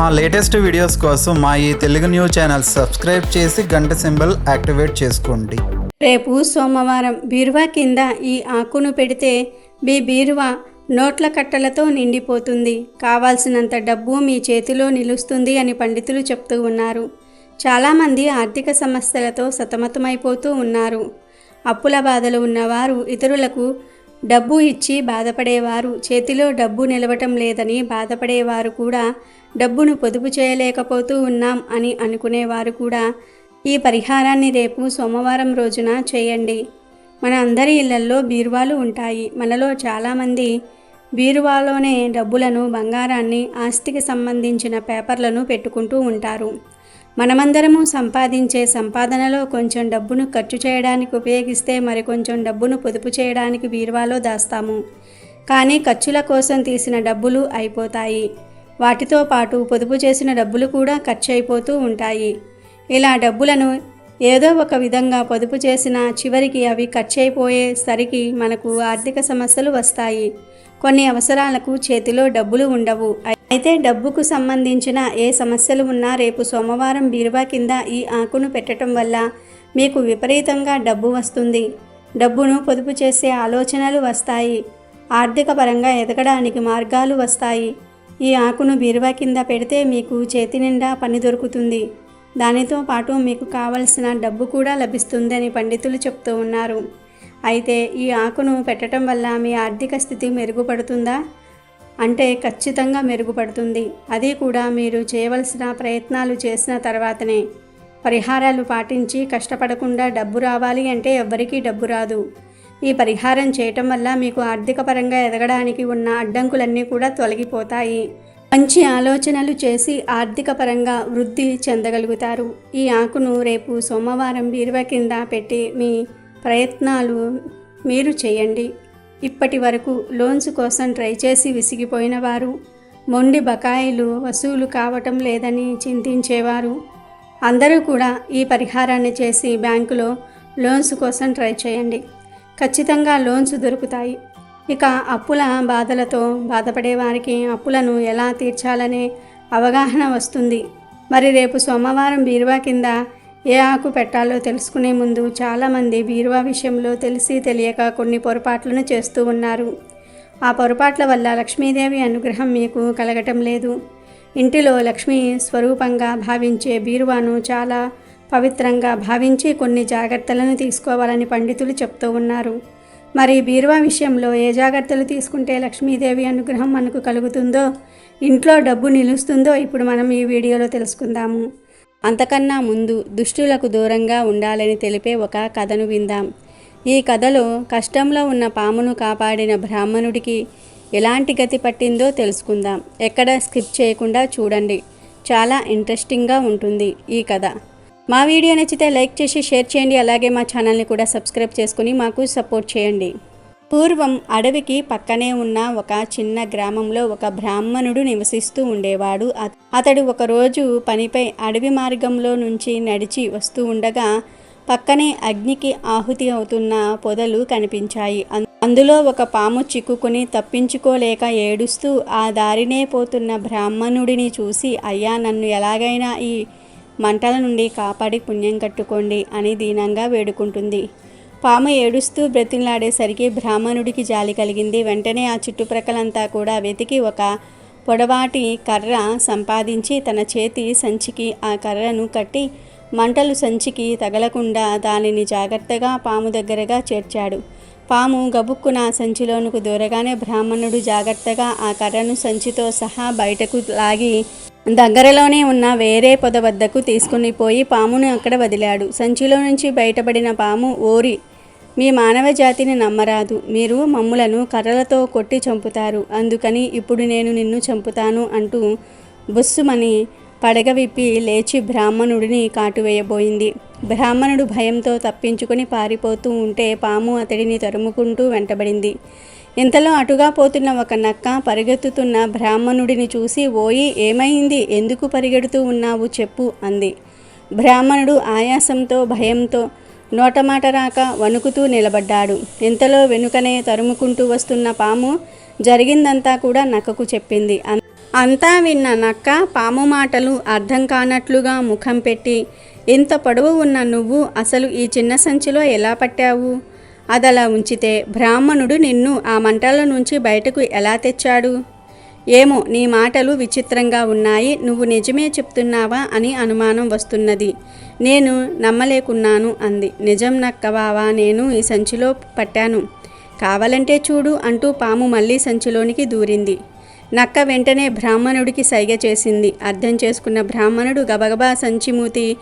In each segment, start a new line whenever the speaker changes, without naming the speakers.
మా latest videos కోసం మా ఈ తెలుగు న్యూస్ ఛానల్ సబ్స్క్రైబ్ చేసి గంట సింబల్ యాక్టివేట్ చేసుకోండి.
రేపు సోమవారం బీరువా కింద ఈ ఆకును పెడితే మీ బీరువా నోట్ల కట్టలతో నిండిపోతుంది. కావాల్సినంత డబ్బు మీ చేతిలో నిలుస్తుంది అని పండితులు చెప్తూ ఉన్నారు. చాలామంది ఆర్థిక సమస్యలతో సతమతమైపోతూ ఉన్నారు. అప్పుల బాధలు ఉన్నవారు ఇతరులకు డబ్బు ఇచ్చి బాధపడేవారు. చేతిలో డబ్బు నిలవటం లేదని బాధపడేవారు కూడా డబ్బును పొదుపు చేయలేకపోతూ ఉన్నాం అని అనుకునేవారు కూడా. ఈ పరిహారాన్ని రేపు సోమవారం రోజున చేయండి. మన అందరి ఇళ్ళల్లో బీరువాలు ఉంటాయి. మనలో చాలామంది బీరువాలోనే డబ్బులను బంగారాన్ని ఆస్తికి సంబంధించిన పేపర్లను పెట్టుకుంటూ ఉంటారు. మనమందరము సంపాదించే సంపాదనలో కొంచెం డబ్బును ఖర్చు చేయడానికి ఉపయోగిస్తే మరి కొంచెం డబ్బును పొదుపు చేయడానికి బీరువాలో దాస్తాము. కానీ ఖర్చుల కోసం తీసిన డబ్బులు అయిపోతాయి. వాటితో పాటు పొదుపు చేసిన డబ్బులు కూడా ఖర్చు అయిపోతూ ఉంటాయి. ఇలా డబ్బులను ఏదో ఒక విధంగా పొదుపు చేసిన చివరికి అవి ఖర్చు అయిపోయేసరికి మనకు ఆర్థిక సమస్యలు వస్తాయి. కొన్ని అవసరాలకు చేతిలో డబ్బులు ఉండవు. అయితే డబ్బుకు సంబంధించిన ఏ సమస్యలు ఉన్నా రేపు సోమవారం బీరువా కింద ఈ ఆకును పెట్టడం వల్ల మీకు విపరీతంగా డబ్బు వస్తుంది. డబ్బును పొదుపు చేసే ఆలోచనలు వస్తాయి. ఆర్థిక పరంగా ఎదగడానికి మార్గాలు వస్తాయి. ఈ ఆకును బీరువా కింద పెడితే మీకు చేతి నిండా పని దొరుకుతుంది. దానితో పాటు మీకు కావలసిన డబ్బు కూడా లభిస్తుందని పండితులు చెప్తూ ఉన్నారు. అయితే ఈ ఆకును పెట్టడం వల్ల మీ ఆర్థిక స్థితి మెరుగుపడుతుందా? అంటే ఖచ్చితంగా మెరుగుపడుతుంది. అది కూడా మీరు చేయవలసిన ప్రయత్నాలు చేసిన తర్వాతనే. పరిహారాలు పాటించి కష్టపడకుండా డబ్బు రావాలి అంటే ఎవ్వరికీ డబ్బు రాదు. ఈ పరిహారం చేయటం వల్ల మీకు ఆర్థికపరంగా ఎదగడానికి ఉన్న అడ్డంకులన్నీ కూడా తొలగిపోతాయి. మంచి ఆలోచనలు చేసి ఆర్థికపరంగా వృద్ధి చెందగలుగుతారు. ఈ ఆకును రేపు సోమవారం బీరువా కింద పెట్టి మీ ప్రయత్నాలు మీరు చేయండి. ఇప్పటి వరకు లోన్స్ కోసం ట్రై చేసి విసిగిపోయిన వారు మొండి బకాయిలు వసూలు కావటం లేదని చింతించేవారు. అందరూ కూడా ఈ పరిహారాన్ని చేసి బ్యాంకులో లోన్స్ కోసం ట్రై చేయండి. ఖచ్చితంగా లోన్స్ దొరుకుతాయి. ఇక అప్పుల బాధలతో బాధపడే వారికి అప్పులను ఎలా తీర్చాలనే అవగాహన వస్తుంది. మరి రేపు సోమవారం బీరువా కింద ఏ ఆకు పెట్టాలో తెలుసుకునే ముందు చాలామంది బీరువా విషయంలో తెలిసి తెలియక కొన్ని పొరపాట్లను చేస్తూ ఉన్నారు. ఆ పొరపాట్ల వల్ల లక్ష్మీదేవి అనుగ్రహం మీకు కలగటం లేదు. ఇంటిలో లక్ష్మీ స్వరూపంగా భావించే బీరువాను చాలా పవిత్రంగా భావించి కొన్ని జాగ్రత్తలను తీసుకోవాలని పండితులు చెప్తూ ఉన్నారు. మరి బీరువా విషయంలో ఏ జాగ్రత్తలు తీసుకుంటే లక్ష్మీదేవి అనుగ్రహం మనకు కలుగుతుందో ఇంట్లో డబ్బు నిలుస్తుందో ఇప్పుడు మనం ఈ వీడియోలో తెలుసుకుందాము. అంతకన్నా ముందు దుష్టులకు దూరంగా ఉండాలని తెలిపే ఒక కథను విందాం. ఈ కథలో కష్టంలో ఉన్న పామును కాపాడిన బ్రాహ్మణుడికి ఎలాంటి గతి పట్టిందో తెలుసుకుందాం. ఎక్కడ స్కిప్ చేయకుండా చూడండి. చాలా ఇంట్రెస్టింగ్గా ఉంటుంది ఈ కథ. మా వీడియో నచ్చితే లైక్ చేసి షేర్ చేయండి. అలాగే మా ఛానల్ని కూడా సబ్స్క్రైబ్ చేసుకుని మాకు సపోర్ట్ చేయండి. పూర్వం అడవికి పక్కనే ఉన్న ఒక చిన్న గ్రామంలో ఒక బ్రాహ్మణుడు నివసిస్తూ ఉండేవాడు. అతడు ఒకరోజు పనిపై అడవి మార్గంలో నుంచి నడిచి వస్తూ ఉండగా పక్కనే అగ్నికి ఆహుతి అవుతున్న పొదలు కనిపించాయి. అందులో ఒక పాము చిక్కుకుని తప్పించుకోలేక ఏడుస్తూ ఆ దారినే పోతున్న బ్రాహ్మణుడిని చూసి అయ్యా నన్ను ఎలాగైనా ఈ మంటల నుండి కాపాడి పుణ్యం కట్టుకోండి అని దీనంగా వేడుకుంటుంది. పాము ఏడుస్తూ బ్రతిలాడేసరికి బ్రాహ్మణుడికి జాలి కలిగింది. వెంటనే ఆ చుట్టుప్రక్కలంతా కూడా వెతికి ఒక పొడవాటి కర్ర సంపాదించి తన చేతి సంచికి ఆ కర్రను కట్టి మంటలు సంచికి తగలకుండా దానిని జాగ్రత్తగా పాము దగ్గరగా చేర్చాడు. పాము గబుక్కున సంచిలోనుకు దూరగానే బ్రాహ్మణుడు జాగ్రత్తగా ఆ కర్రను సంచితో సహా బయటకు లాగి దగ్గరలోనే ఉన్న వేరే పొద వద్దకు తీసుకుని పోయి పామును అక్కడ వదిలాడు. సంచిలో నుంచి బయటపడిన పాము ఓరి మీ మానవ జాతిని నమ్మరాదు. మీరు మమ్ములను కర్రలతో కొట్టి చంపుతారు. అందుకని ఇప్పుడు నేను నిన్ను చంపుతాను అంటూ బుస్సుమని పడగ విప్పి లేచి బ్రాహ్మణుడిని కాటువేయబోయింది. బ్రాహ్మణుడు భయంతో తప్పించుకొని పారిపోతూ ఉంటే పాము అతడిని తరుముకుంటూ వెంటబడింది. ఇంతలో అటుగా పోతున్న ఒక నక్క పరిగెత్తుతున్న బ్రాహ్మణుడిని చూసి ఓయి ఏమైంది? ఎందుకు పరిగెడుతూ ఉన్నావు? చెప్పు అంది. బ్రాహ్మణుడు ఆయాసంతో భయంతో నోటమాట రాక వణుకుతూ నిలబడ్డాడు. ఇంతలో వెనుకనే తరుముకుంటూ వస్తున్న పాము జరిగిందంతా కూడా నక్కకు చెప్పింది. అంతా విన్న నక్క పాము మాటలు అర్థం కానట్లుగా ముఖం పెట్టి ఇంత పొడవు ఉన్న నువ్వు అసలు ఈ చిన్న సంచిలో ఎలా పట్టావు అదలా ఉంచితే బ్రాహ్మణుడు నిన్ను ఆ మంటల నుంచి బయటకు ఎలా తెచ్చాడు? ఏమో నీ మాటలు విచిత్రంగా ఉన్నాయి నువ్వు నిజమే చెప్తున్నావా అని అనుమానం వస్తున్నది. నేను నమ్మలేకున్నాను అంది. నిజం నక్కవావా నేను ఈ సంచిలో పట్టాను. కావాలంటే చూడు అంటూ పాము మళ్ళీ సంచిలోనికి దూరింది. నక్క వెంటనే బ్రాహ్మణుడికి సైగ చేసింది. అర్థం చేసుకున్న బ్రాహ్మణుడు గబగబా సంచి మూతి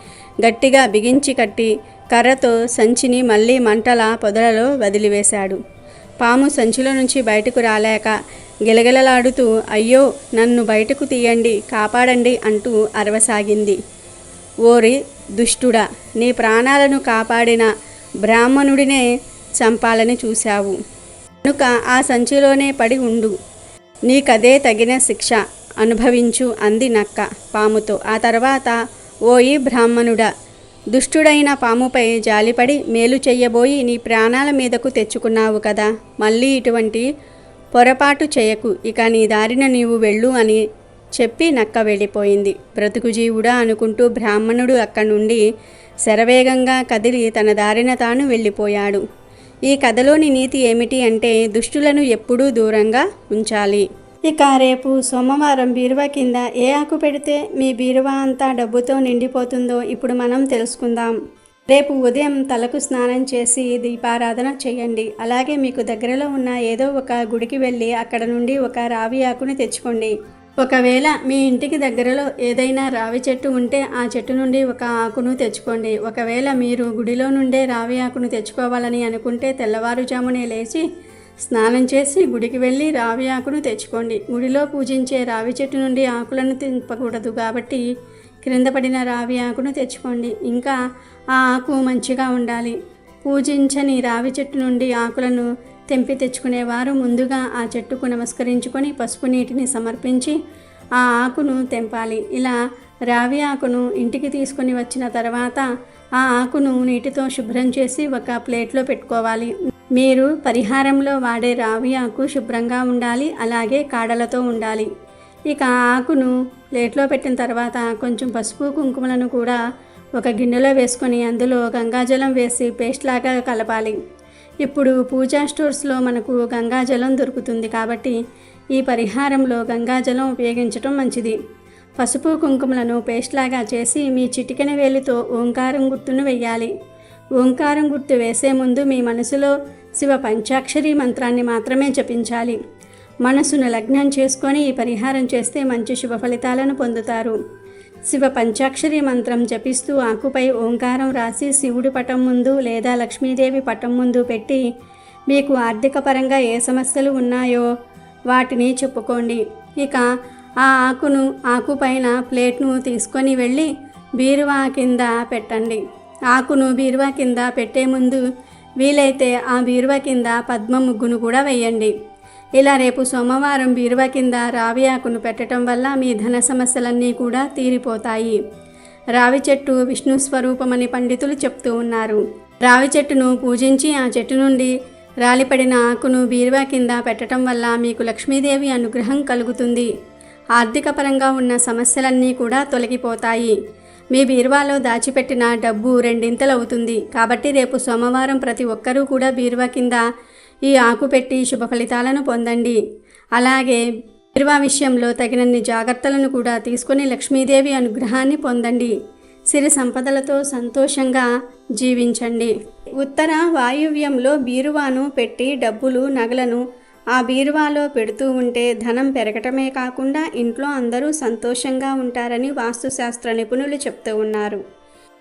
గట్టిగా బిగించి కట్టి కర్రతో సంచిని మళ్ళీ మంటల పొదలలో వదిలివేశాడు. పాము సంచిలో నుంచి బయటకు రాలేక గిలగిలలాడుతూ అయ్యో నన్ను బయటకు తీయండి కాపాడండి అంటూ అరవసాగింది. ఓరి దుష్టుడా నీ ప్రాణాలను కాపాడిన బ్రాహ్మణుడినే చంపాలని చూశావు. కనుక ఆ సంచిలోనే పడి ఉండు. నీకదే తగిన శిక్ష అనుభవించు అంది నక్క పాముతో. ఆ తర్వాత ఓయి బ్రాహ్మణుడా దుష్టుడైన పాముపై జాలిపడి మేలు చెయ్యబోయి నీ ప్రాణాల మీదకు తెచ్చుకున్నావు కదా. మళ్ళీ ఇటువంటి పొరపాటు చేయకు. ఇక నీ దారిన నీవు వెళ్ళు అని చెప్పి నక్క వెళ్ళిపోయింది. బ్రతుకుజీవుడా అనుకుంటూ బ్రాహ్మణుడు అక్కడి నుండి శరవేగంగా కదిలి తన దారిన తాను వెళ్ళిపోయాడు. ఈ కథలోని నీతి ఏమిటి అంటే దుష్టులను ఎప్పుడూ దూరంగా ఉంచాలి. ఇక రేపు సోమవారం బీరువా కింద ఏ ఆకు పెడితే మీ బీరువా అంతా డబ్బుతో నిండిపోతుందో ఇప్పుడు మనం తెలుసుకుందాం. రేపు ఉదయం తలకు స్నానం చేసి దీపారాధన చేయండి. అలాగే మీకు దగ్గరలో ఉన్న ఏదో ఒక గుడికి వెళ్ళి అక్కడ నుండి ఒక రావి ఆకుని తెచ్చుకోండి. ఒకవేళ మీ ఇంటికి దగ్గరలో ఏదైనా రావి చెట్టు ఉంటే ఆ చెట్టు నుండి ఒక ఆకును తెచ్చుకోండి. ఒకవేళ మీరు గుడిలో నుండే రావి ఆకును తెచ్చుకోవాలని అనుకుంటే తెల్లవారుజామునే లేచి స్నానం చేసి గుడికి వెళ్ళి రావి ఆకును తెచ్చుకోండి. గుడిలో పూజించే రావి చెట్టు నుండి ఆకులను తింపకూడదు కాబట్టి క్రింద పడిన రావి ఆకును తెచ్చుకోండి. ఇంకా ఆ ఆకు మంచిగా ఉండాలి. పూజించని రావి చెట్టు నుండి ఆకులను తెంపి తెచ్చుకునేవారు ముందుగా ఆ చెట్టుకు నమస్కరించుకొని పసుపు నీటిని సమర్పించి ఆ ఆకును తెంపాలి. ఇలా రావి ఆకును ఇంటికి తీసుకొని వచ్చిన తర్వాత ఆ ఆకును నీటితో శుభ్రం చేసి ఒక ప్లేట్లో పెట్టుకోవాలి. మీరు పరిహారంలో వాడే రావి ఆకు శుభ్రంగా ఉండాలి అలాగే కాడలతో ఉండాలి. ఇక ఆకును ప్లేట్లో పెట్టిన తర్వాత కొంచెం పసుపు కుంకుమలను కూడా ఒక గిన్నెలో వేసుకొని అందులో గంగాజలం వేసి పేస్ట్ లాగా కలపాలి. ఇప్పుడు పూజా స్టోర్స్లో మనకు గంగాజలం దొరుకుతుంది కాబట్టి ఈ పరిహారంలో గంగాజలం ఉపయోగించడం మంచిది. పసుపు కుంకుమలను పేస్ట్ లాగా చేసి మీ చిటికెన వేలితో ఓంకారం గుర్తును వెయ్యాలి. ఓంకారం గుర్తు వేసే ముందు మీ మనసులో శివ పంచాక్షరి మంత్రాన్ని మాత్రమే జపించాలి. మనసును లగ్నం చేసుకొని ఈ పరిహారం చేస్తే మంచి శుభ ఫలితాలను పొందుతారు. శివ పంచాక్షరి మంత్రం జపిస్తూ ఆకుపై ఓంకారం రాసి శివుడి పటం ముందు లేదా లక్ష్మీదేవి పటం ముందు పెట్టి మీకు ఆర్థిక పరంగా ఏ సమస్యలు ఉన్నాయో వాటిని చెప్పుకోండి. ఇక ఆ ఆకును ఆకుపైన ప్లేట్ను తీసుకొని వెళ్ళి బీరువా కింద పెట్టండి. ఆకును బీరువా కింద పెట్టే ముందు వీలైతే ఆ బీరువా కింద పద్మ ముగ్గును కూడా వేయండి. ఇలా రేపు సోమవారం బీరువా కింద రావి ఆకును పెట్టడం వల్ల మీ ధన సమస్యలన్నీ కూడా తీరిపోతాయి. రావి చెట్టు విష్ణు స్వరూపమని పండితులు చెప్తూ ఉన్నారు. రావి చెట్టును పూజించి ఆ చెట్టు నుండి రాలిపడిన ఆకును బీరువా కింద పెట్టడం వల్ల మీకు లక్ష్మీదేవి అనుగ్రహం కలుగుతుంది. ఆర్థిక పరంగా ఉన్న సమస్యలన్నీ కూడా తొలగిపోతాయి. మీ బీరువాలో దాచిపెట్టిన డబ్బు రెండింతలవుతుంది కాబట్టి రేపు సోమవారం ప్రతి ఒక్కరూ కూడా బీరువా కింద ఈ ఆకు పెట్టి శుభ ఫలితాలను పొందండి. అలాగే బీరువా విషయంలో తగినన్ని జాగ్రత్తలను కూడా తీసుకొని లక్ష్మీదేవి అనుగ్రహాన్ని పొందండి. సిరి సంపదలతో సంతోషంగా జీవించండి. ఉత్తర వాయువ్యంలో బీరువాను పెట్టి డబ్బులు నగలను ఆ బీరువాలో పెడుతూ ఉంటే ధనం పెరగటమే కాకుండా ఇంట్లో అందరూ సంతోషంగా ఉంటారని వాస్తుశాస్త్ర నిపుణులు చెప్తూ ఉన్నారు.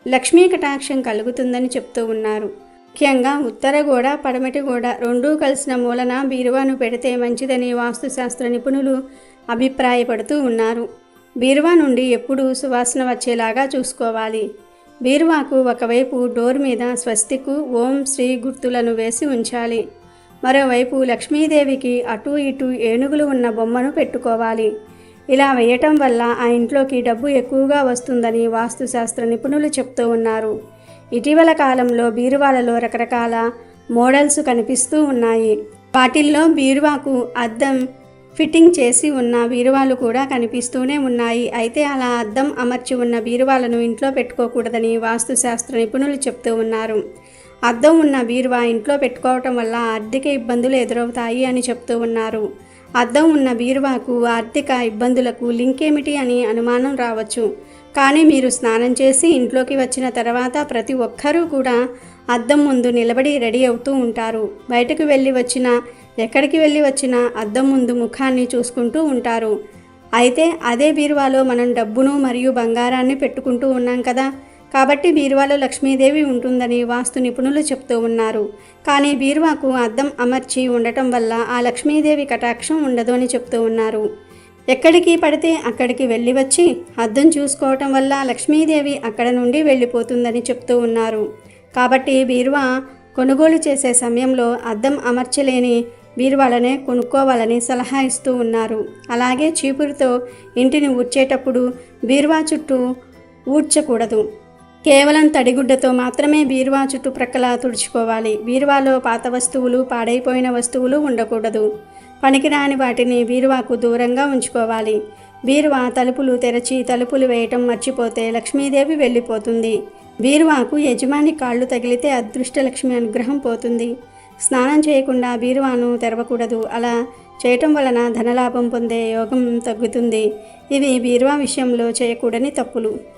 లక్ష్మీ కటాక్షం కలుగుతుందని చెప్తూ ఉన్నారు. ముఖ్యంగా ఉత్తర గోడ పడమటి గోడ రెండూ కలిసిన మూలన బీరువాను పెడితే మంచిదని వాస్తుశాస్త్ర నిపుణులు అభిప్రాయపడుతూ ఉన్నారు. బీరువా నుండి ఎప్పుడూ సువాసన వచ్చేలాగా చూసుకోవాలి. బీరువాకు ఒకవైపు డోర్ మీద స్వస్తికు ఓం శ్రీ గుర్తులను వేసి ఉంచాలి. మరోవైపు లక్ష్మీదేవికి అటు ఇటు ఏనుగులు ఉన్న బొమ్మను పెట్టుకోవాలి. ఇలా వేయటం వల్ల ఆ ఇంట్లోకి డబ్బు ఎక్కువగా వస్తుందని వాస్తుశాస్త్ర నిపుణులు చెప్తూ ఉన్నారు. ఇటీవల కాలంలో బీరువాలలో రకరకాల మోడల్స్ కనిపిస్తూ ఉన్నాయి. వాటిల్లో బీరువాకు అద్దం ఫిట్టింగ్ చేసి ఉన్న బీరువాలు కూడా కనిపిస్తూనే ఉన్నాయి. అయితే అలా అద్దం అమర్చి ఉన్న బీరువాలను ఇంట్లో పెట్టుకోకూడదని వాస్తుశాస్త్ర నిపుణులు చెప్తూ ఉన్నారు. అద్దం ఉన్న బీరువా ఇంట్లో పెట్టుకోవటం వల్ల ఆర్థిక ఇబ్బందులు ఎదురవుతాయి అని చెప్తూ ఉన్నారు. అద్దం ఉన్న బీరువాకు ఆర్థిక ఇబ్బందులకు లింక్ ఏమిటి అని అనుమానం రావచ్చు. కానీ మీరు స్నానం చేసి ఇంట్లోకి వచ్చిన తర్వాత ప్రతి ఒక్కరూ కూడా అద్దం ముందు నిలబడి రెడీ అవుతూ ఉంటారు. బయటకు వెళ్ళి వచ్చిన ఎక్కడికి వెళ్ళి వచ్చినా అద్దం ముందు ముఖాన్ని చూసుకుంటూ ఉంటారు. అయితే అదే బీరువాలో మనం డబ్బును మరియు బంగారాన్ని పెట్టుకుంటూ ఉన్నాం కదా. కాబట్టి బీరువాలో లక్ష్మీదేవి ఉంటుందని వాస్తు నిపుణులు చెప్తూ ఉన్నారు. కానీ బీరువాకు అద్దం అమర్చి ఉండటం వల్ల ఆ లక్ష్మీదేవి కటాక్షం ఉండదు అని చెప్తూ ఉన్నారు. ఎక్కడికి పడితే అక్కడికి వెళ్ళి వచ్చి అద్దం చూసుకోవటం వల్ల లక్ష్మీదేవి అక్కడ నుండి వెళ్ళిపోతుందని చెప్తూ ఉన్నారు. కాబట్టి బీరువా కొనుగోలు చేసే సమయంలో అద్దం అమర్చలేని బీరువాలనే కొనుక్కోవాలని సలహా ఇస్తూ ఉన్నారు. అలాగే చీపురుతో ఇంటిని ఊడ్చేటప్పుడు బీరువా చుట్టూ ఊడ్చకూడదు. కేవలం తడిగుడ్డతో మాత్రమే బీరువా చుట్టుప్రక్కల తుడుచుకోవాలి. బీరువాలో పాత వస్తువులు పాడైపోయిన వస్తువులు ఉండకూడదు. పనికిరాని వాటిని బీరువాకు దూరంగా ఉంచుకోవాలి. బీరువా తలుపులు తెరచి తలుపులు వేయటం మర్చిపోతే లక్ష్మీదేవి వెళ్ళిపోతుంది. బీరువాకు యజమాని కాళ్ళు తగిలితే అదృష్టలక్ష్మి అనుగ్రహం పోతుంది. స్నానం చేయకుండా బీరువాను తెరవకూడదు. అలా చేయటం వలన ధనలాభం పొందే యోగం తగ్గుతుంది. ఇవి బీరువా విషయంలో చేయకూడని తప్పులు.